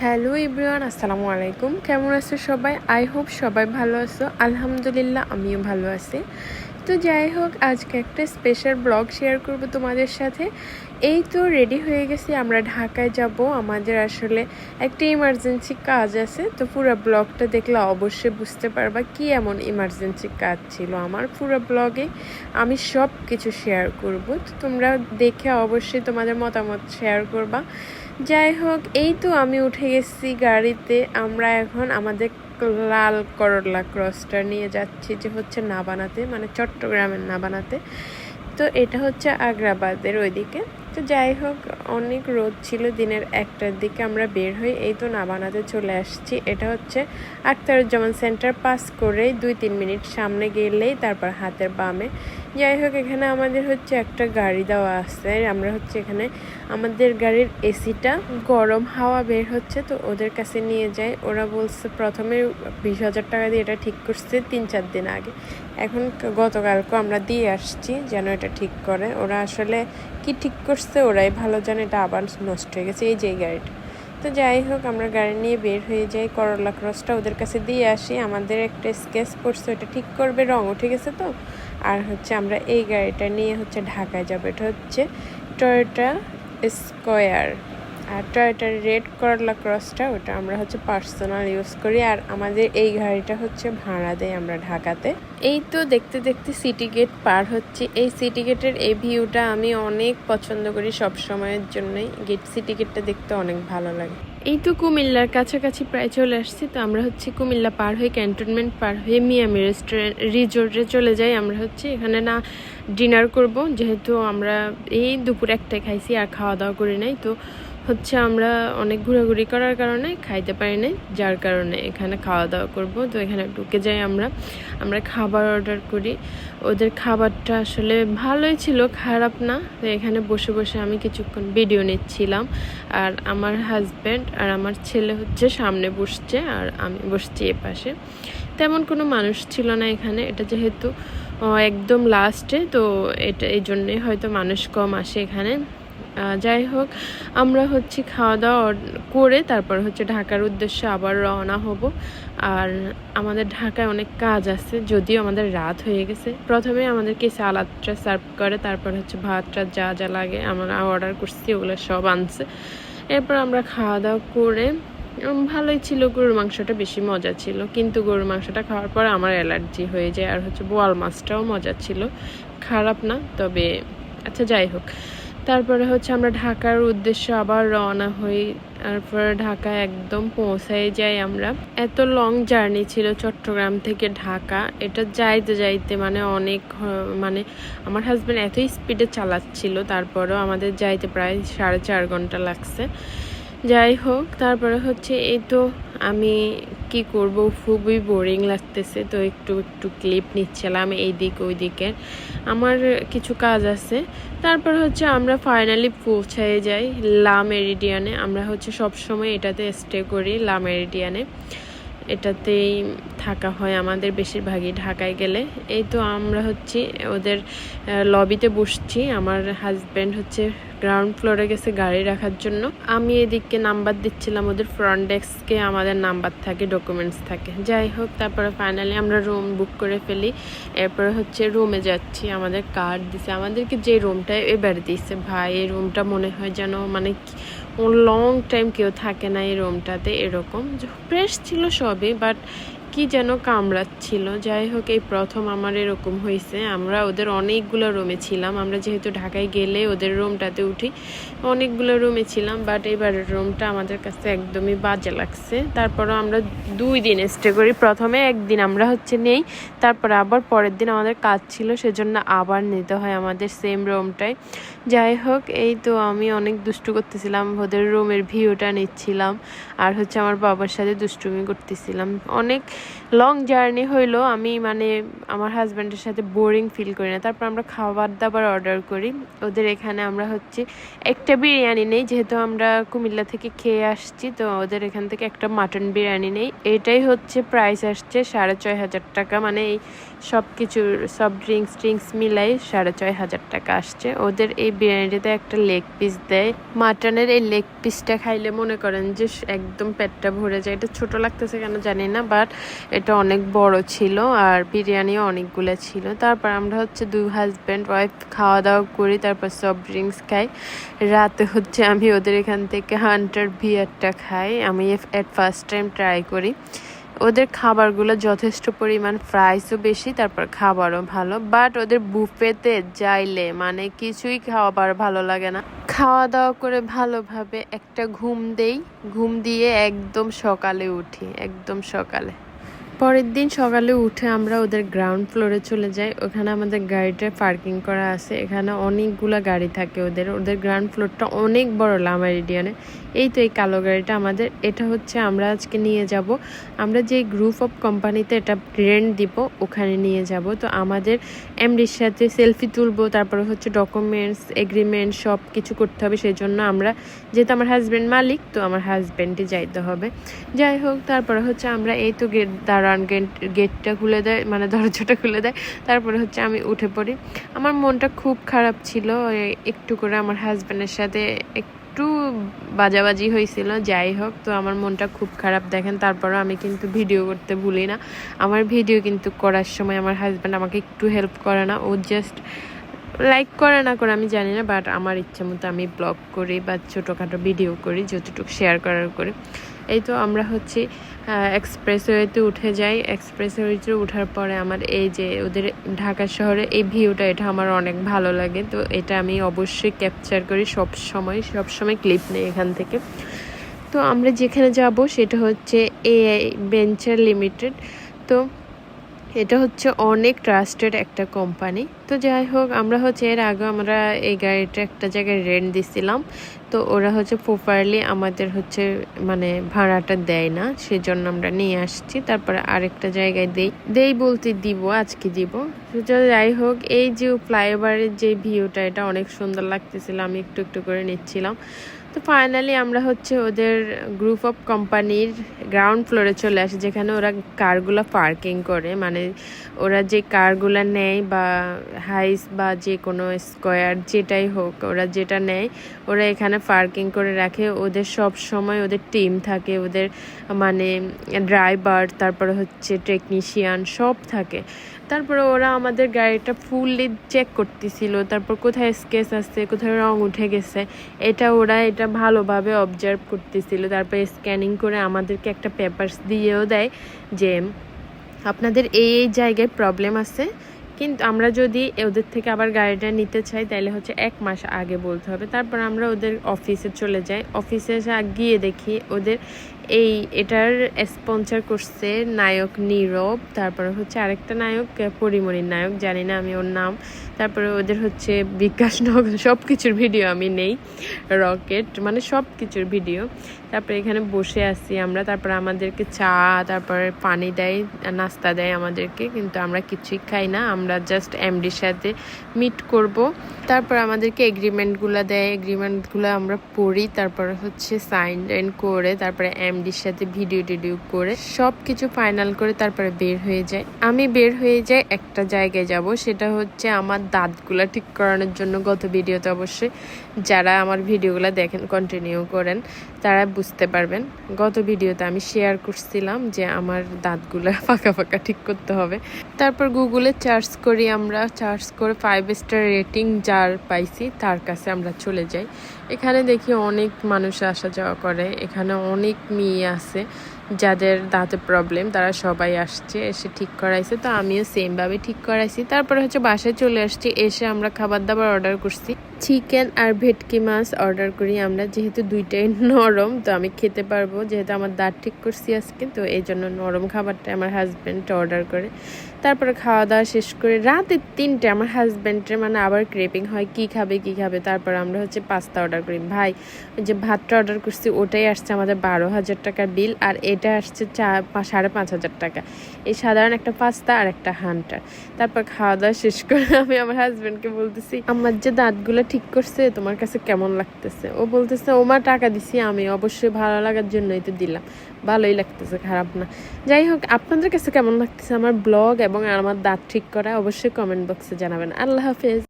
Hello ইব্রিয়ান আসসালামু আলাইকুম। কেমন আছো সবাই? আই হোপ সবাই ভালো আছো। আলহামদুলিল্লাহ, আমিও ভালো আছি। তো যাই হোক, আজকে একটা স্পেশাল ব্লগ শেয়ার করব তোমাদের সাথে। এই তো রেডি হয়ে গেছি, আমরা ঢাকায় যাব। আমাদের আসলে একটা ইমার্জেন্সি কাজ আছে, তো পুরো ব্লগটা দেখলে অবশ্যই বুঝতে পারবা কি এমন ইমার্জেন্সি কাজ ছিল। আমার পুরো ব্লগে আমি সব কিছু শেয়ার করব। তো তোমরা দেখে অবশ্যই তোমাদের মতামত শেয়ার করবা। যাই হোক, এই তো আমি উঠে গেছি গাড়িতে। আমরা এখন আমাদের লাল করলা ক্রসটা নিয়ে যাচ্ছি, যে হচ্ছে নাবানাতে মানে চট্টগ্রামের নাবানাতে। তো এটা হচ্ছে আগ্রাবাদের ওইদিকে। তো যাই হোক, অনেক রোদ ছিল, দিনের একটার দিকে আমরা বের হই। এই তো নাবানাতে চলে আসছি। এটা হচ্ছে আখতারুজ্জামান সেন্টার পাস করেই দুই তিন মিনিট সামনে গেলেই তারপর হাতের বামে। যাই হোক, এখানে আমাদের হচ্ছে একটা গাড়ি দেওয়া আছে। আমরা হচ্ছে এখানে আমাদের গাড়ির এসিটা গরম হাওয়া বের হচ্ছে, তো ওদের কাছে নিয়ে যাই। ওরা বলছে প্রথমে বিশ হাজার টাকা দিয়ে এটা ঠিক করছে তিন চার দিন আগে। এখন গতকালকে আমরা দিয়ে আসছি যেন এটা ঠিক করে। ওরা আসলে কি ঠিক করছে, ওরাই ভালো জানে, এটা আবার নষ্ট হয়ে গেছে। এই যে গাড়িটা। তো যাই হোক, আমরা গাড়ি নিয়ে বের হয়ে যাই। করলা ক্রসটা ওদের কাছে দিয়ে আসি। আমাদের একটা স্কেচ করছে ওটা ঠিক করবে, রং উঠে গেছে তো। আর হচ্ছে আমরা এই গাড়িটা নিয়ে হচ্ছে ঢাকায় যাব। এটা হচ্ছে টয়োটা স্কোয়ার আর টয়োটার রেড করলা ক্রসটা ওটা আমরা হচ্ছে পার্সোনাল ইউজ করি। আর আমাদের এই গাড়িটা হচ্ছে ভাড়া দেয় আমরা ঢাকাতে। এই তো দেখতে দেখতে সিটি গেট পার হচ্ছে। এই সিটি গেটের এই ভিউটা আমি অনেক পছন্দ করি সব সময়ের জন্যই। গেট সিটি গেটটা দেখতে অনেক ভালো লাগে। এই তো কুমিল্লার কাছাকাছি প্রায় চলে আসছি, তো আমরা হচ্ছে কুমিল্লা পার হয়ে ক্যান্টনমেন্ট পার হয়ে মিয়ামি রেস্টুরেন্ট, রিজোর্টে চলে যাই। আমরা হচ্ছে এখানে না ডিনার করব, যেহেতু আমরা এই দুপুর একটাই খাইছি আর খাওয়া দাওয়া করি নাই, তো হচ্ছে আমরা অনেক ঘোরাঘুরি করার কারণে খাইতে পারি নাই, যার কারণে এখানে খাওয়া দাওয়া করব। তো এখানে ঢুকে যাই আমরা। আমরা খাবার অর্ডার করি। ওদের খাবারটা আসলে ভালোই ছিল, খারাপ না। তো এখানে বসে বসে আমি কিছুক্ষণ ভিডিও নিচ্ছিলাম। আর আমার হাজব্যান্ড আর আমার ছেলে হচ্ছে সামনে বসছে আর আমি বসছি এ পাশে। তেমন কোনো মানুষ ছিল না এখানে। এটা যেহেতু একদম লাস্টে তো এটা এই জন্যে হয়তো মানুষ কম আসে এখানে। যাই হোক, আমরা হচ্ছে খাওয়া দাওয়া করে তারপর হচ্ছে ঢাকার উদ্দেশ্যে আবার রওনা হব। আর আমাদের ঢাকায় অনেক কাজ আছে, যদিও আমাদের রাত হয়ে গেছে। প্রথমে আমাদেরকে সালাদটা সার্ভ করে, তারপর হচ্ছে ভাতটা যা যা লাগে আমরা অর্ডার করছি, ওগুলো সব আনছে। এরপর আমরা খাওয়া দাওয়া করে ভালোই ছিল, গরুর মাংসটা বেশি মজা ছিল। কিন্তু গরুর মাংসটা খাওয়ার পর আমার অ্যালার্জি হয়ে যায়, আর হচ্ছে বোয়াল মাছটাও মজা ছিল। খারাপ না, তবে আচ্ছা যাই হোক। তারপরে হচ্ছে আমরা ঢাকার উদ্দেশ্যে আবার রওনা হই। তারপরে ঢাকা একদম পৌঁছাই যাই আমরা। এত লং জার্নি ছিল চট্টগ্রাম থেকে ঢাকা। এটা যাইতে যাইতে মানে অনেক মানে আমার হাজব্যান্ড এতই স্পিডে চালাচ্ছিল, তারপরেও আমাদের যাইতে প্রায় সাড়ে চার ঘণ্টা লাগছে। যাই হোক, তারপরে হচ্ছে এই তো আমি কি করব? খুবই বোরিং লাগতেছে। তো একটু একটু ক্লিপ নিচ্ছিলাম এই দিক ওই দিকের আমার কিছু কাজ আছে। তারপর হচ্ছে আমরা ফাইনালি পৌঁছায় যাই লা মেরিডিয়ানে। আমরা হচ্ছে সব সময় এটাতে স্টে করি লা মেরিডিয়ানে। এটাতেই থাকা হয় আমাদের বেশিরভাগই ঢাকায় গেলে। এই তো আমরা হচ্ছে, ওদের লবিতে বসছি। আমার হাজব্যান্ড হচ্ছে গ্রাউন্ড ফ্লোরে গেছে গাড়ি রাখার জন্য। আমি এদিকে নাম্বার দিচ্ছিলাম ওদের ফ্রন্ট ডেস্কে আমাদের নাম্বার থাকে ডকুমেন্টস থাকে। যাই হোক, তারপরে ফাইনালি আমরা রুম বুক করে ফেলি। এরপরে হচ্ছে রুমে যাচ্ছি, আমাদের কার্ড দিছে। আমাদেরকে যে রুমটা এবার দিচ্ছে ভাই, এই রুমটা মনে হয় যেন মানে লং টাইম কেউ থাকে না এই রুমটাতে এরকম। ফ্রেশ ছিল সবই বাট কি যেন কামড়াচ্ছিল। যাই হোক, এই প্রথম আমার এরকম হয়েছে আমরা ওদের অনেকগুলো রুমে ছিলাম। আমরা যেহেতু ঢাকায় গেলে ওদের রুমটাতে উঠি, অনেকগুলো রুমে ছিলাম বাট এবারের রুমটা আমাদের কাছে একদমই বাজে লাগছে। তারপরও আমরা দুই দিন স্টে করি। প্রথমে একদিন আমরা হচ্ছে নেই, তারপর আবার পরের দিন আমাদের কাজ ছিল, সেজন্য আবার নিতে হয় আমাদের সেম রুমটাই যাই হোক, এই তো আমি অনেক দুষ্টু করতেছিলাম, ওদের রুমের ভিউটা নিচ্ছিলাম, আর হচ্ছে আমার বাবার সাথে দুষ্টুমি করতেছিলাম। অনেক লং জার্নি হইল, আমি মানে আমার হাজব্যান্ডের সাথে বোরিং ফিল করি না। তারপর আমরা খাবার দাবার অর্ডার করি। ওদের এখানে আমরা হচ্ছে একটা বিরিয়ানি নেই, যেহেতু আমরা কুমিল্লা থেকে খেয়ে আসছি, তো ওদের এখান থেকে একটা মাটন বিরিয়ানি নেই। এটাই হচ্ছে প্রাইস আসছে সাড়ে ছয় হাজার টাকা। মানে এই সব কিছুর সব ড্রিঙ্কস ড্রিঙ্কস মিলাই সাড়ে ছয় হাজার টাকা আসছে। ওদের এই বিরিয়ানিটাতে একটা লেগ পিস দেয়। মাটনের এই লেগ পিসটা খাইলে মনে করেন যে একদম পেটটা ভরে যায়। এটা ছোট লাগতেছে কেন জানি না বাট এটা অনেক বড় ছিল আর বিরিয়ানিও অনেকগুলো ছিল। তারপর আমরা হচ্ছে দুই হাজব্যান্ড ওয়াইফ খাওয়া দাওয়া করি, তারপর সব ড্রিঙ্কস খাই। রাতে হচ্ছে আমি ওদের এখান থেকে হান্টার বিয়ারটা খাই। আমি এট ফার্স্ট টাইম ট্রাই করি। ওদের খাবারগুলো যথেষ্ট পরিমাণ প্রাইসও বেশি, তারপর খাবারও ভালো বাট ওদের বুফেতে যাইলে মানে কিছুই খাবার ভালো লাগে না। খাওয়া দাওয়া করে ভালোভাবে একটা ঘুম দেই, ঘুম দিয়ে একদম সকালে উঠি, একদম সকালে। পরের দিন সকালে উঠে আমরা ওদের গ্রাউন্ড ফ্লোরে চলে যাই। ওখানে আমাদের গাড়িটা পার্কিং করা আছে। এখানে অনেকগুলা গাড়ি থাকে ওদের। ওদের গ্রাউন্ড ফ্লোরটা অনেক বড় লামারিডিয়ানে এই তো এই কালো গাড়িটা আমাদের। এটা হচ্ছে আমরা আজকে নিয়ে যাব। আমরা যে গ্রুপ অফ কোম্পানিতে এটা রেন্ট দিব, ওখানে নিয়ে যাব। তো আমাদের এমডির সাথে সেলফি তুলবো, তারপরে হচ্ছে ডকুমেন্টস এগ্রিমেন্ট সব কিছু করতে হবে। সেই জন্য আমরা, যেহেতু আমার হাজব্যান্ড মালিক, তো আমার হাজব্যান্ডই যাইতে হবে। যাই হোক, তারপরে হচ্ছে আমরা এই তো গেট দাঁড়ান গেট গেটটা খুলে দেয় মানে দরজাটা খুলে দেয়, তারপরে হচ্ছে আমি উঠে পড়ি। আমার মনটা খুব খারাপ ছিল একটু করে আমার হাজব্যান্ডের সাথে একটু বাজাবাজি হয়েছিল, যাই হোক, তো আমার মনটা খুব খারাপ। দেখেন, তারপরও আমি কিন্তু ভিডিও করতে ভুলি না। আমার ভিডিও কিন্তু করার সময় আমার হাজব্যান্ড আমাকে একটু হেল্প করে না, ও জাস্ট লাইক করে না করে, আমি জানি না বাট আমার ইচ্ছে মতো আমি ব্লগ করি বা ছোটোখাটো ভিডিও করি, যতটুকু শেয়ার করার করি। এই তো আমরা হচ্ছে এক্সপ্রেসওয়েতে উঠে যাই। এক্সপ্রেসওয়েতে ওঠার পরে আমার এই যে ওদের ঢাকা শহরে এই ভিউটা এটা আমার অনেক ভালো লাগে। তো এটা আমি অবশ্যই ক্যাপচার করি সব সময় সব সময় ক্লিপ নেই এখান থেকে। তো আমরা যেখানে যাব সেটা হচ্ছে এআই বেঞ্চার লিমিটেড তো এটা হচ্ছে অনেক ট্রাস্টেড একটা কোম্পানি তো যাই হোক, আমরা হচ্ছে এর আগে আমরা এই গাড়িটা একটা জায়গায় রেন্ট দিছিলাম। তো ওরা হচ্ছে প্রপারলি আমাদের হচ্ছে মানে ভাড়াটা দেয় না, সেজন্য আমরা নিয়ে আসছি। তারপরে আরেকটা জায়গায় দেই দেই বলতে দিব, আজকে দিব। যাই হোক, এই যে ফ্লাইওভারের যে ভিউটা এটা অনেক সুন্দর লাগতেছিল, আমি একটু একটু করে নিচ্ছিলাম। তো ফাইনালি আমরা হচ্ছে ওদের গ্রুপ অফ কোম্পানির গ্রাউন্ড ফ্লোরে চলে আসি, যেখানে ওরা কারগুলো পার্কিং করে। মানে ওরা যে কারগুলো নেয় বা হাইস বা যে কোনো স্কোয়ার যেটাই হোক, ওরা যেটা নেয়, ওরা এখানে পার্কিং করে রাখে। ওদের সব সময় ওদের টিম থাকে, ওদের মানে ড্রাইভার তারপরে হচ্ছে টেকনিশিয়ান সব থাকে। তারপরে ওরা আমাদের গাড়িটা ফুললি চেক করতেছিল। তারপর কোথায় স্কেচ আছে, কোথায় রং উঠে গেছে, এটা ওরা এটা ভালোভাবে অবজার্ভ করতেছিল। তারপরে স্ক্যানিং করে আমাদেরকে একটা পেপারস দিয়েও দেয় যে, আপনাদের এই এই জায়গায় প্রবলেম আছে, কিন্তু আমরা যদি ওদের থেকে আবার গাড়িটা নিতে চাই, তাহলে হচ্ছে এক মাস আগে বলতে হবে। তারপর আমরা ওদের অফিসে চলে যাই। অফিসে গিয়ে দেখি, ওদের এই এটার স্পন্সার করছে নায়ক নীরব, তারপরে হচ্ছে আরেকটা নায়ক পরিমণির নায়ক, জানি না আমি ওর নাম। তারপরে ওদের হচ্ছে বিকাশ নগর সব কিছুর ভিডিও আমি নেই। রকেট মানে সব কিছুর ভিডিও তারপরে এখানে বসে আছি আমরা। তারপরে আমাদেরকে চা, তারপরে পানি দেয়, নাস্তা দেয় আমাদেরকে, কিন্তু আমরা কিছুই খাই না। আমরা জাস্ট এমডির সাথে মিট করব। তারপর আমাদেরকে এগ্রিমেন্টগুলো দেয়। এগ্রিমেন্টগুলো আমরা পড়ি, তারপরে হচ্ছে সাইন টাইন করে, তারপরে এমডির সাথে ভিডিও টিডিও করে সব কিছু ফাইনাল করে তারপরে বের হয়ে যায় আমি বের হয়ে যাই একটা জায়গায় যাব, সেটা হচ্ছে আমার দাঁতগুলো ঠিক করানোর জন্য গত ভিডিওতে অবশ্যই যারা আমার ভিডিওগুলো দেখেন কন্টিনিউ করেন, তারা বুঝতে পারবেন। গত ভিডিওতে আমি শেয়ার করছিলাম যে আমার দাঁতগুলো ফাঁকা ফাঁকা ঠিক করতে হবে। তারপর গুগলে চার্জ করি আমরা চার্জ করে ফাইভ স্টার রেটিং যার পাইছি, তার কাছে আমরা চলে যাই। এখানে দেখি অনেক মানুষ আসা যাওয়া করে। এখানে অনেক মেয়ে আছে যাদের দাঁতে প্রবলেম তারা সবাই আসছে, এসে ঠিক করাইছে। তো আমিও সেমভাবে ঠিক করাইছি। তারপরে হচ্ছে বাসায় চলে আসছি, এসে আমরা খাবার দাবার অর্ডার করছি। চিকেন আর ভেটকি মাছ অর্ডার করি আমরা। যেহেতু দুইটাই নরম, তো আমি খেতে পারব। যেহেতু আমার দাঁত ঠিক করছি আজকে, তো এই জন্য নরম খাবারটা আমার হাজব্যান্ড অর্ডার করে। তারপরে খাওয়া দাওয়া শেষ করে রাতে তিনটে আমার হাজব্যান্ডের মানে আবার ক্রেপিং হয়, কি খাবে কি খাবে। তারপর আমরা হচ্ছে পাস্তা অর্ডার করি। ভাই যে ভাতটা অর্ডার করছি, ওটাই আসছে আমাদের বারো হাজার টাকার বিল আর এটা আসছে চা সাড়ে পাঁচ হাজার টাকা। এই সাধারণ একটা পাস্তা আর একটা হান্টার তারপর খাওয়া দাওয়া শেষ করে আমি আমার হাজব্যান্ডকে বলতেছি আমার যে দাঁতগুলো ঠিক করছে, তোমার কাছে কেমন লাগতেছে? ও বলতেছে, ও মা, টাকা দিছি আমি, অবশ্যই ভালো লাগার জন্যই তো দিলাম। ভালোই লাগতেছে, খারাপ না। যাই হোক, আপনাদের কাছে কেমন লাগতেছে আমার ব্লগ এবং আমার দাঁত ঠিক করা, অবশ্যই কমেন্ট বক্সে জানাবেন। আল্লাহ হাফেজ।